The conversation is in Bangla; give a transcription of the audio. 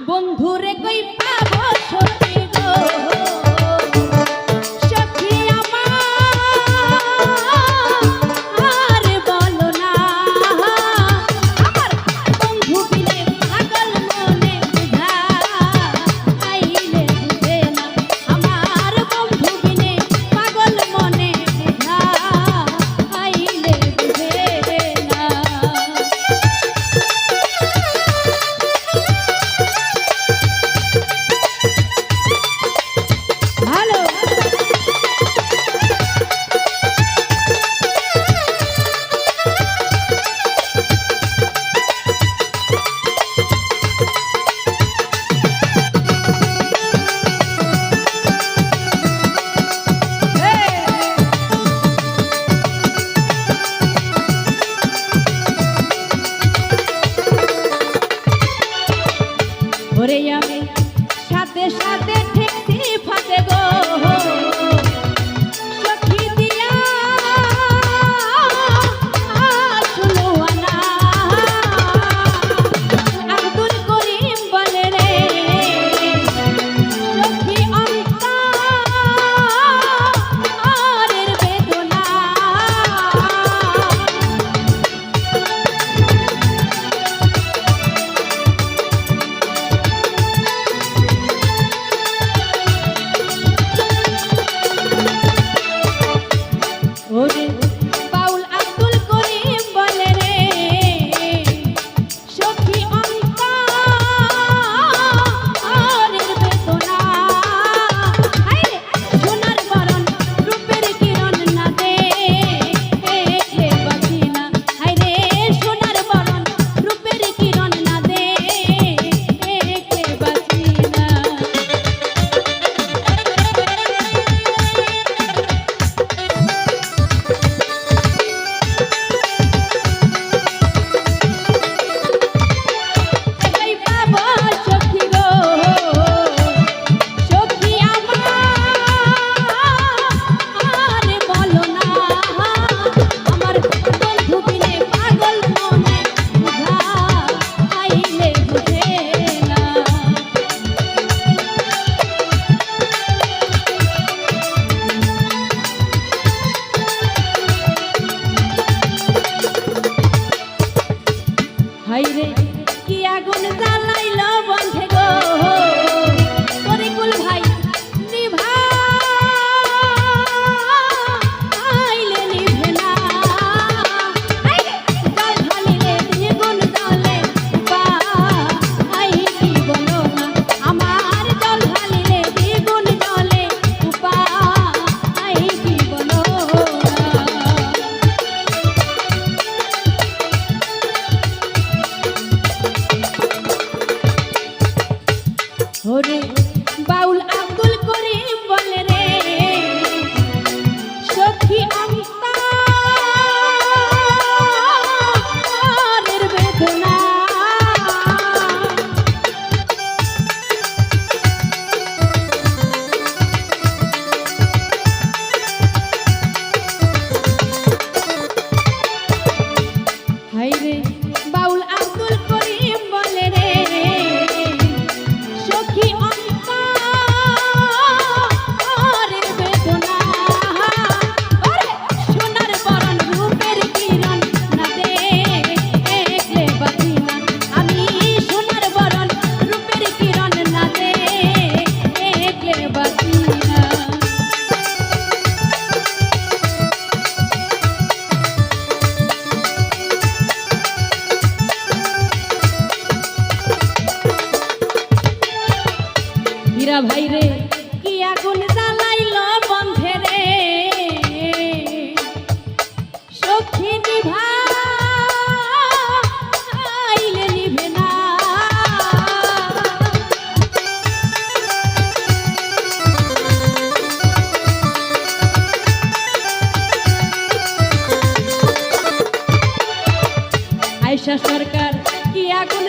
বন্ধুরে কই পাবো সত্যি? ওরে বাউল আব্দুল করিম বলে সরকার কি আগুন